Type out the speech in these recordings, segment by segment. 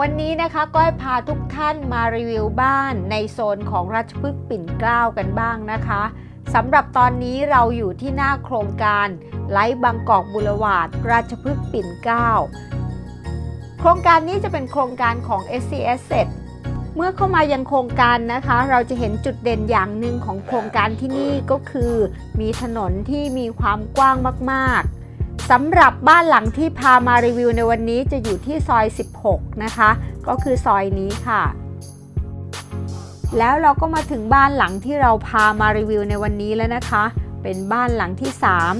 วันนี้นะคะก้อยพาทุกท่านมารีวิวบ้านในโซนของราชพฤกษ์ปิ่นเกล้ากันบ้างนะคะสำหรับตอนนี้เราอยู่ที่หน้าโครงการไลท์บางกอกบุรวาดราชพฤกษ์ปิ่นเกล้าโครงการนี้จะเป็นโครงการของ SC Asset เมื่อเข้ามายังโครงการนะคะ เราจะเห็นจุดเด่นอย่างหนึ่งของโครงการที่นี่ก็คือ มีถนนที่มีความกว้างมากๆ สำหรับบ้านหลังที่พามารีวิวในวันนี้จะอยู่ที่ซอย 16 นะคะ ก็คือซอยนี้ค่ะ แล้วเราก็มาถึงบ้านหลังที่เราพามารีวิวในวันนี้แล้วนะคะ เป็นบ้านหลังที่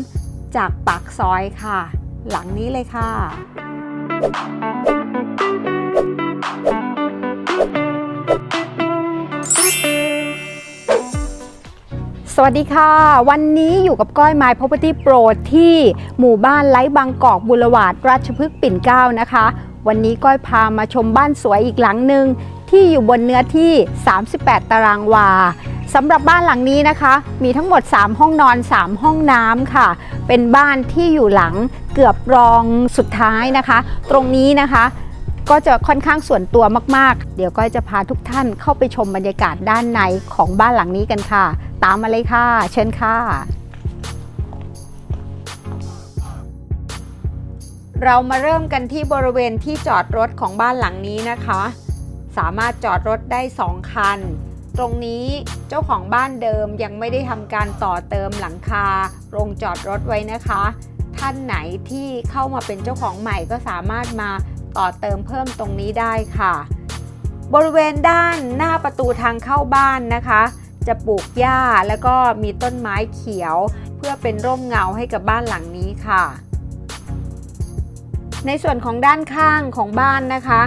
3 จากปากซอยค่ะ หลังนี้เลยค่ะ สวัสดีค่ะ วันนี้อยู่กับก้อย My Property Pro ที่หมู่บ้านไร้บางกอกบุรวาดราชพฤกษ์ปิ่นเกล้านะคะ วันนี้ก้อยพามาชมบ้านสวยอีกหลังหนึ่งที่อยู่บนเนื้อที่ 38 ตารางวาสำหรับบ้านหลังนี้นะคะ มีทั้งหมด 3 ห้องนอน 3 ห้องน้ำค่ะ เป็นบ้านที่อยู่หลังเกือบรองสุดท้ายนะคะ ตรงนี้นะคะก็จะค่อนข้างส่วนตัวมาก ๆ เดี๋ยวก้อยจะพาทุกท่านเข้าไปชมบรรยากาศด้านในของบ้านหลังนี้กันค่ะ ตามมาเลยค่ะ เชิญค่ะ เรามาเริ่มกันที่บริเวณที่จอดรถของบ้านหลังนี้นะคะ สามารถจอดรถได้ 2 คัน ตรงนี้เจ้าของบ้านเดิมยังไม่ได้ทำการต่อเติมหลังคาโรงจอดรถไว้นะคะ ท่านไหนที่เข้ามาเป็นเจ้าของใหม่ก็สามารถมาต่อเติมเพิ่มตรงนี้ได้ค่ะ บริเวณด้านหน้าประตูทางเข้าบ้านนะคะ จะปลูกหญ้าแล้วก็มีต้นไม้เขียว เพื่อเป็นร่มเงาให้กับบ้านหลังนี้ค่ะ ในส่วนของด้านข้างของบ้านนะคะ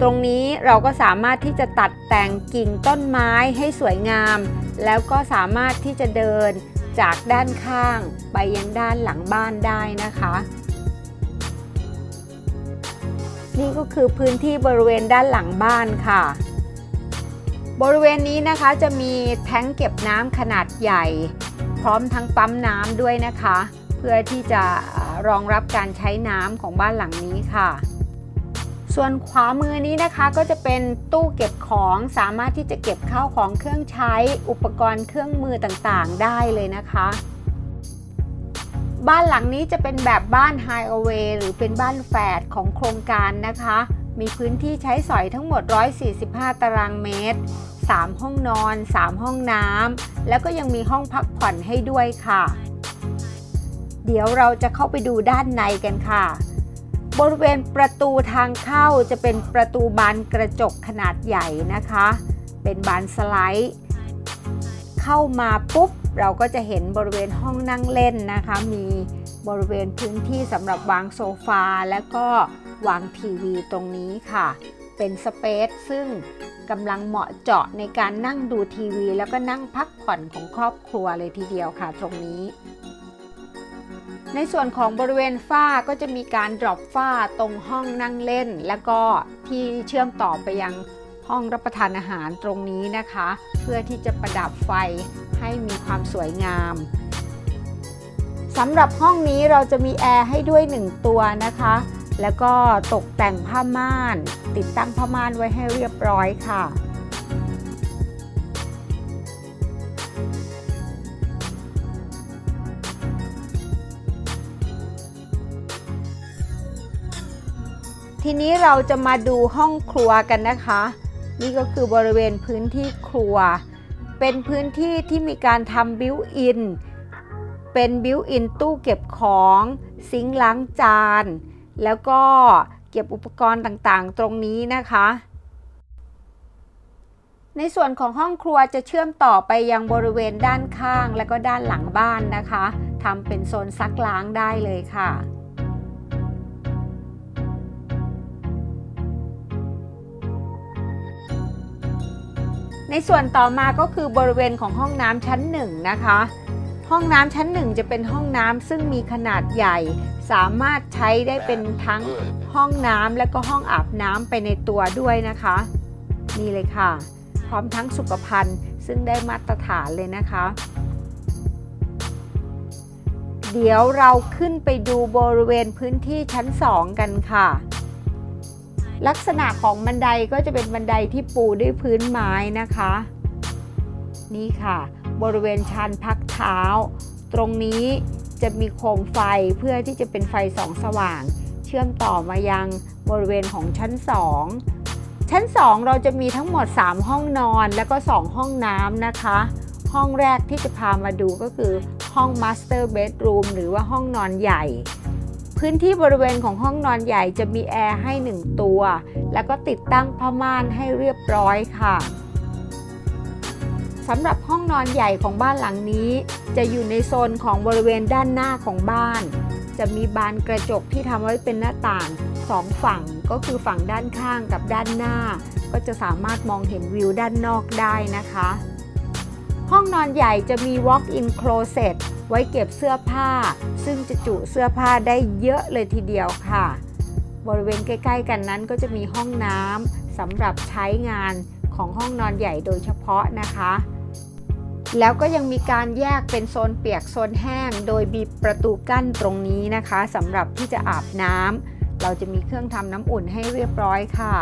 ตรงนี้เราก็สามารถที่จะตัดแต่งกิ่งต้นไม้ให้สวยงาม แล้วก็สามารถที่จะเดินจากด้านข้างไปยังด้านหลังบ้านได้นะคะ นี่ก็คือพื้นที่บริเวณด้านหลังบ้านค่ะ บริเวณนี้นะคะจะมีแท้งเก็บน้ำขนาดใหญ่ พร้อมทั้งปั๊มน้ำด้วยนะคะ เพื่อที่จะรองรับการใช้น้ำของบ้านหลังนี้ค่ะ ส่วนขวามือนี้นะคะก็จะเป็นตู้เก็บของสามารถที่จะเก็บข้าวของเครื่องใช้ อุปกรณ์เครื่องมือต่างๆ ได้เลยนะคะ บ้านหลังนี้จะเป็นแบบบ้านไฮโอเวหรือเป็นบ้านแฝดของโครงการนะคะ มีพื้นที่ใช้สอยทั้งหมด 145 ตารางเมตร 3 ห้องนอน 3 ห้องน้ำ แล้วก็ยังมีห้องพักผ่อนให้ด้วยค่ะ เดี๋ยวเราจะเข้าไปดูด้านในกันค่ะ บริเวณประตูทางเข้าจะเป็นประตูบานกระจกขนาดใหญ่นะคะ เป็นบานสไลด์ เข้ามาปุ๊บเราก็จะเห็นบริเวณห้องนั่งเล่นนะคะ มีบริเวณพื้นที่สำหรับวางโซฟาแล้วก็ วางทีวีตรงนี้ค่ะ เป็นสเปซซึ่งกำลังเหมาะเจาะในการนั่งดูทีวี แล้วก็นั่งพักผ่อนของครอบครัวเลยทีเดียวค่ะตรงนี้ ในส่วนของบริเวณฝ้าก็จะมีการดรอปฝ้าตรงห้องนั่งเล่น แล้วก็ที่เชื่อมต่อไปยังห้องรับประทานอาหารตรงนี้นะคะ เพื่อที่จะประดับไฟให้มีความสวยงามสำหรับห้องนี้เราจะมีแอร์ให้ด้วย 1 ตัวนะคะ แล้วก็ตกแต่งผ้าม่าน ติดตั้งผ้าม่านไว้ให้เรียบร้อยค่ะ ทีนี้เราจะมาดูห้องครัวกันนะคะ นี่ก็คือบริเวณพื้นที่ครัว เป็นพื้นที่ที่มีการทำบิวอิน เป็นบิวอินตู้เก็บของ ซิงล้างจาน แล้วก็เก็บอุปกรณ์ต่างๆ ตรงนี้นะคะ ในส่วนของห้องครัวจะเชื่อมต่อไปยังบริเวณด้านข้างและก็ด้านหลังบ้านนะคะทำเป็นโซนซักล้างได้เลยค่ะในส่วนต่อมาก็คือบริเวณของห้องน้ำชั้นหนึ่งนะคะ ห้องน้ำชั้นหนึ่งจะเป็นห้องน้ำซึ่งมีขนาดใหญ่ สามารถใช้ได้เป็นทั้งห้องน้ำและก็ห้องอาบน้ำไปในตัวด้วยนะคะ นี่เลยค่ะ พร้อมทั้งสุขภัณฑ์ซึ่งได้มาตรฐานเลยนะคะ เดี๋ยวเราขึ้นไปดูบริเวณพื้นที่ชั้น 2 กันค่ะ ลักษณะของบันไดก็จะเป็นบันไดที่ปูด้วยพื้นไม้นะคะ นี่ค่ะ บริเวณชานพักเท้า ตรงนี้จะมีโคมไฟเพื่อที่จะเป็นไฟสองสว่าง เชื่อมต่อมายังบริเวณของชั้น 2 ชั้น 2 เราจะมีทั้งหมด 3 ห้องนอนแล้วก็ 2 ห้องน้ำนะคะ ห้องแรกที่จะพามาดูก็คือห้อง Master Bedroom หรือว่าห้องนอนใหญ่ พื้นที่บริเวณของห้องนอนใหญ่จะมีแอร์ให้ 1 ตัว แล้วก็ติดตั้งผ้าม่านให้เรียบร้อยค่ะ สำหรับห้องนอนใหญ่ของบ้านหลังนี้ จะอยู่ในโซนของบริเวณด้านหน้าของบ้าน จะมีบานกระจกที่ทำไว้เป็นหน้าต่างสองฝั่งก็คือฝั่งด้านข้างกับด้านหน้า ก็จะสามารถมองเห็นวิวด้านนอกได้นะคะ ห้องนอนใหญ่จะมี walk-in closet ไว้เก็บเสื้อผ้า ซึ่งจะจุเสื้อผ้าได้เยอะเลยทีเดียวค่ะ บริเวณใกล้ ๆ กันนั้นก็จะมีห้องน้ำสำหรับใช้งานของห้องนอนใหญ่โดยเฉพาะนะคะ แล้วก็ยังมีการแยกเป็นโซนเปียกโซนแห้ง โดยมีประตูกั้นตรงนี้นะคะสำหรับที่จะอาบน้ำเราจะมีเครื่องทำน้ำอุ่นให้เรียบร้อยค่ะ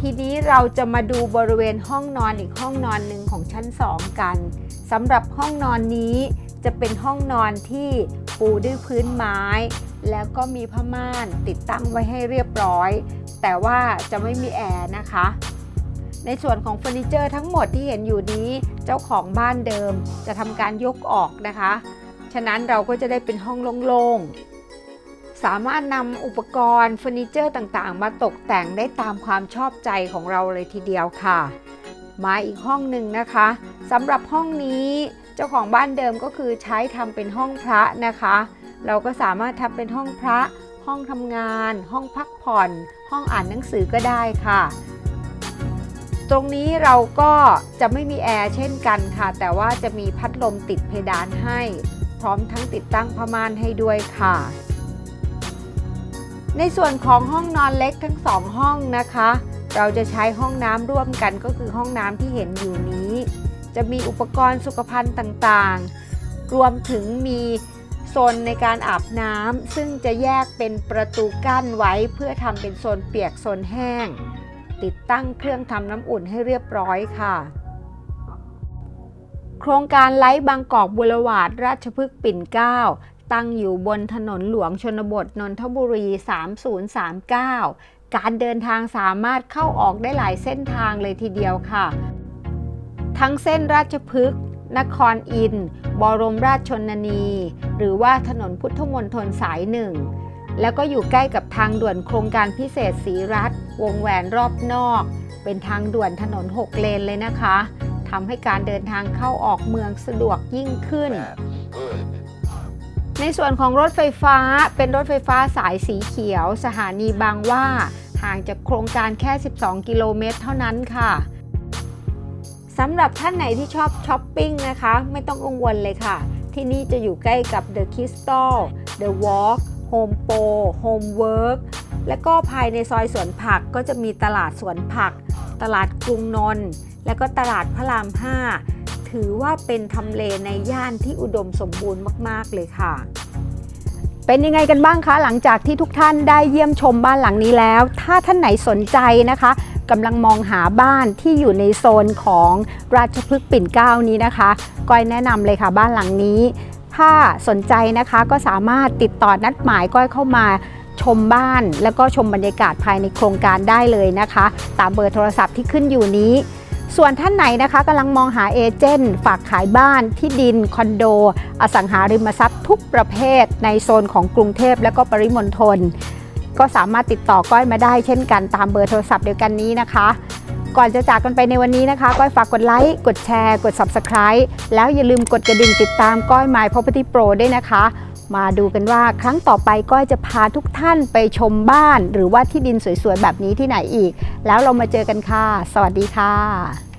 ทีนี้เราจะมาดูบริเวณห้องนอนอีกห้องนอนหนึ่งของชั้น 2 กันสำหรับห้องนอนนี้จะเป็นห้องนอนที่ปูด้วยพื้นไม้ แล้วก็มีผ้าม่านติดตั้งไว้ให้เรียบร้อย แต่ว่าจะไม่มีแอร์นะคะ ในส่วนของเฟอร์นิเจอร์ทั้งหมดที่เห็นอยู่นี้เจ้าของบ้านเดิมจะทำการยกออกนะคะ ฉะนั้นเราก็จะได้เป็นห้องโล่งๆ สามารถนำอุปกรณ์เฟอร์นิเจอร์ต่างๆ มาตกแต่งได้ตามความชอบใจของเราเลยทีเดียวค่ะ มาอีกห้องหนึ่งนะคะสำหรับห้องนี้เจ้าของบ้านเดิมก็คือใช้ทำเป็นห้องพระนะคะ เราก็สามารถทำเป็นห้องพระ ห้องทำงาน ห้องพักผ่อน ห้องอ่านหนังสือก็ได้ค่ะ ตรงนี้เราก็จะไม่มีแอร์เช่นกันค่ะ แต่ว่าจะมีพัดลมติดเพดานให้ พร้อมทั้งติดตั้งผ้าม่านให้ด้วยค่ะ ในส่วนของห้องนอนเล็กทั้งสองห้องนะคะ เราจะใช้ห้องน้ำร่วมกันก็คือห้องน้ำที่เห็นอยู่นี้ จะมีอุปกรณ์สุขภัณฑ์ต่างๆ รวมถึงมี โซนในการอาบน้ำซึ่งจะแยกเป็นประตูกั้นไว้เพื่อทำเป็นโซนเปียกโซนแห้ง ติดตั้งเครื่องทำน้ำอุ่นให้เรียบร้อยค่ะ โครงการไลท์บางกอกบุรวาดราชพฤกษ์ปิ่นเกล้าตั้งอยู่บนถนนหลวงชนบทนนทบุรี 3039 การเดินทางสามารถเข้าออกได้หลายเส้นทางเลยทีเดียวค่ะ ทั้งเส้นราชพฤกษ์ นครอิน บรมราชชนนี หรือว่าถนนพุทธมณฑลสายหนึ่ง แล้วก็อยู่ใกล้กับทางด่วนโครงการพิเศษสีรัฐ วงแหวนรอบนอก เป็นทางด่วนถนน 6 เลนเลยนะคะทำให้การเดินทางเข้าออกเมืองสะดวกยิ่งขึ้น ในส่วนของรถไฟฟ้าเป็นรถไฟฟ้าสายสีเขียว สถานีบางว่าห่างจากโครงการแค่ 12 กิโลเมตรเท่านั้นค่ะ สำหรับท่านไหนที่ชอบช้อปปิ้งนะคะ ไม่ต้องกังวลเลยค่ะ ที่นี่จะอยู่ใกล้กับ The Crystal The Walk Home Pro Home Work และก็ภายในซอยสวนผักก็จะมีตลาดสวนผัก ตลาดกรุงนนท์และก็ตลาดพระราม 5 ถือว่าเป็นทำเลในย่านที่อุดมสมบูรณ์มาก ๆ เลยค่ะ เป็นยังไงกันบ้างคะ หลังจากที่ทุกท่านได้เยี่ยมชมบ้านหลังนี้แล้ว ถ้าท่านไหนสนใจนะคะ กำลังมองหาบ้านที่อยู่ในโซนของราชพฤกษ์ปิ่นเกล้านี้นะคะก้อยแนะนำเลยค่ะบ้านหลังนี้ ถ้าสนใจนะคะก็สามารถติดต่อนัดหมายก้อยเข้ามาชมบ้าน แล้วก็ชมบรรยากาศภายในโครงการได้เลยนะคะ ตามเบอร์โทรศัพท์ที่ขึ้นอยู่นี้ส่วนท่านไหนนะคะกำลังมองหาเอเจนต์ฝากขายบ้านที่ดิน คอนโด อสังหาริมทรัพย์ทุกประเภทในโซนของกรุงเทพและก็ปริมณฑล ก็สามารถติดต่อก้อยมาได้เช่นกันตามเบอร์โทรศัพท์เดียวกันนี้นะคะ ก่อนจะจากกันไปในวันนี้นะคะ ก้อยฝากกดไลค์กดแชร์กด Subscribe แล้วอย่าลืมกดกระดิ่งติดตามก้อย My Property Pro ด้วยนะคะ มาดูกันว่าครั้งต่อไปก้อยจะพาทุกท่านไปชมบ้าน หรือว่าที่ดินสวยๆแบบนี้ที่ไหนอีก แล้วเรามาเจอกันค่ะ สวัสดีค่ะ